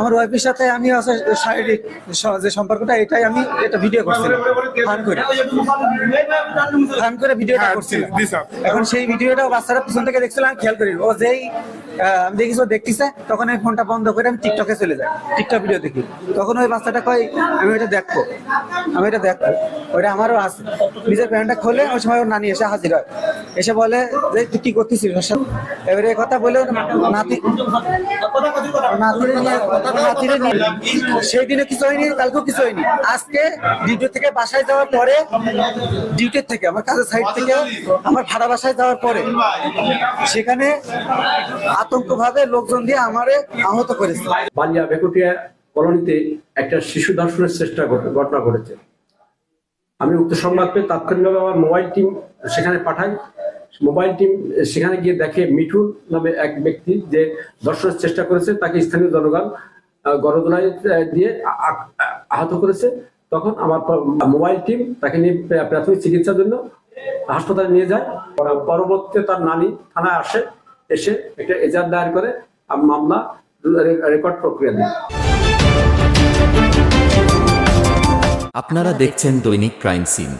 আমার ওয়াইফের সাথে আমি শারীরিক যে সম্পর্কটা এটাই আমি এটা ভিডিও করছিলাম। ফান করে। ফান করে ভিডিওটা হ্যাঁ, করছিলাম। এখন সেই ভিডিওটা বাচ্চারা পিছন থেকে দেখছিলাম আমি খেয়াল করি। ও যেই আমি দেখিস ও দেখতেছে তখন আমি ফোনটা বন্ধ করে আমি টিকটকে চলে যাই। টিকটক ভিডিও দেখি। তখন ওই বাচ্চাটা কয় আমি এটা দেখব। আমি এটা দেখব। ওইটা আমারও আছে। নিজের প্যান্টটা খোলে ওই সময় ওর নানি এসে হাজির হয়। এসে বলে যে, তুই কি করতেছিস এবারে কথা বলে নাতি সেই দিনে কিছু হয়নি, কালকেও কিছু হয়নি। আজকে ডিউটি থেকে বাসায় যাওয়ার পরে ডিউটির থেকে, আমার কাজের সাইড থেকে আমার ভাড়া বাসায় যাওয়ার পরে, সেখানে আতঙ্ক ভাবে লোকজন দিয়ে আমারে আহত করেছে। বালিয়া বেকুটিয়া কলোনিতে একটা শিশু ধর্ষণের চেষ্টা ঘটে- ঘটনা ঘটেছে। আমি উক্ত সংবাদ পেয়ে তাৎক্ষণিকভাবে আমার মোবাইল টিম সেখানে পাঠাই। মোবাইল টিম সেখানে গিয়ে দেখে মিঠুন নামে এক ব্যক্তি যে ধর্ষণের চেষ্টা করেছে তাকে স্থানীয় জনগণ আহ, গণদোলায় দিয়ে আহত করেছে। তখন আমার মোবাইল টিম তাকে নিয়ে প্রাথমিক চিকিৎসার জন্য হাসপাতালে নিয়ে যায়। পরবর্তীতে তার নানি থানায় আসে এসে একটা এজার দায়ের করে মামলা রেকর্ড প্রক্রিয়া দেয়। আপনারা দেখছেন দৈনিক ক্রাইম সিন।